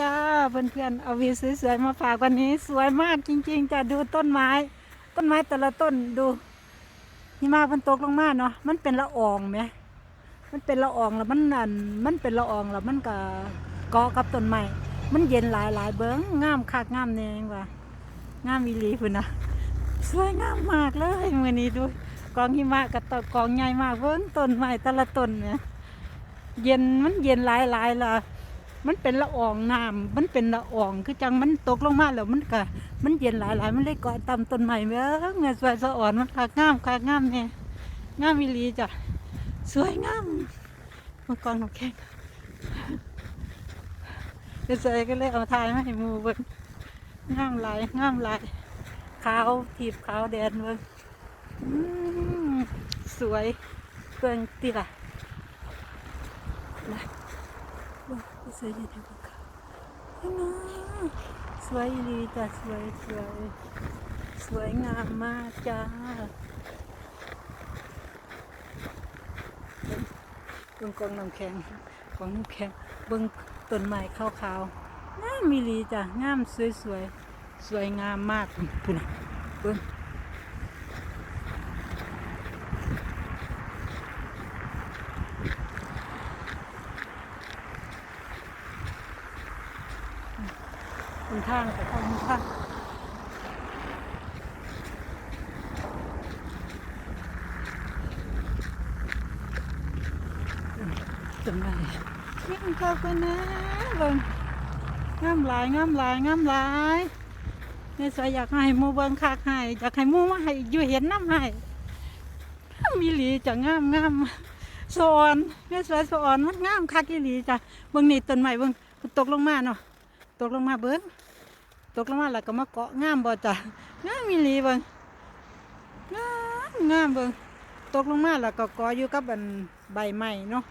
จ้าเพื่อนๆเอาวิวสวยๆมาฝากวันนี้ สวยมากจริงๆจะดูต้นไม้ ต้นไม้แต่ละต้นดูหิมะมันตกลงมาเนาะมันเป็นละอองไหมมันเป็นละอองแล้วมันนั่นมันเป็นละอองแล้วมันก็เกาะกับต้นไม้มันเย็นหลายๆเบิ้งงามคักงามแนงว่างามอีหลีพุ่นนะสวยงามมากเลยมือนี้ดูกองหิมะกับตกองใหญ่มากเบิ้งต้นไม้แต่ละต้นเนี่ยเย็นมันเย็นหลายๆล่ะ มันเป็นละอองน้ำมันเป็นละอองคือจังมันตกลงมาแล้วมันก็มันเย็นหลายๆมันเลยเกาะตามต้นไม้เบ้อเงยสวยสะอ่อนมันคักงามคักงามเนี่ยงามอีลีจ้ะสวยงามเมื่อก่อนเราแข่งเดี๋ยวใส่ก็เลยเอาทายมาให้มูเบิ่งงามหลายงามหลายขาวถีบขาวแดนเบิ่งสวยเบิ่งติล่ะนะ ว้าวสวยจังเลยค่ะน้าสวยอีจ้ะสวยสวยสวยงามมากจ้าเบิ่งกองน้ำแข็งกองน้ำแข็งเบิ่งต้นไม้ขาวๆงามมีลีจ้ะงามสวยสวยสวยงามมากพุ่นะเบิ่ง บนทางไปทางทางต้นไม้ยิ่งเข้าไปนนะเบิ่งงามหลายงามหลายงามหลายแม่สวยอยากให้มูเบิ่งคักให้อยากให้มูมาให้อยู่เห็นน้ำให้มีหลีจะงามงามสอนแม่สวยสอนมันงามคักอีหลีจ้ะเบิ่งนี่ต้นไม้เบิ่งตกลงมาเนาะ ตกลงมาเบิ่งตกลงมาแล้วก็มาเกาะงามบ่จ้ะงามมีหลีเบิ่งงามงามเบิ่งตกลงมาแล้วก็เกาะอยู่กับอันใบไม้เนาะ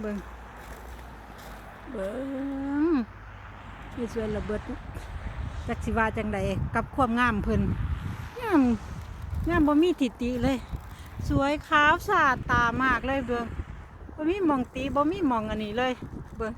เบิ่งเบิ่งนี่สวยระเบิดจักสิวาจังใดกับความงามเพิ่นงามงามบ่มีทิติเลย สวยขาวสะอาดตามากเลยเบิ่งบ่มีมองตีบ่มีมองอันนี้เลย เบิ่ง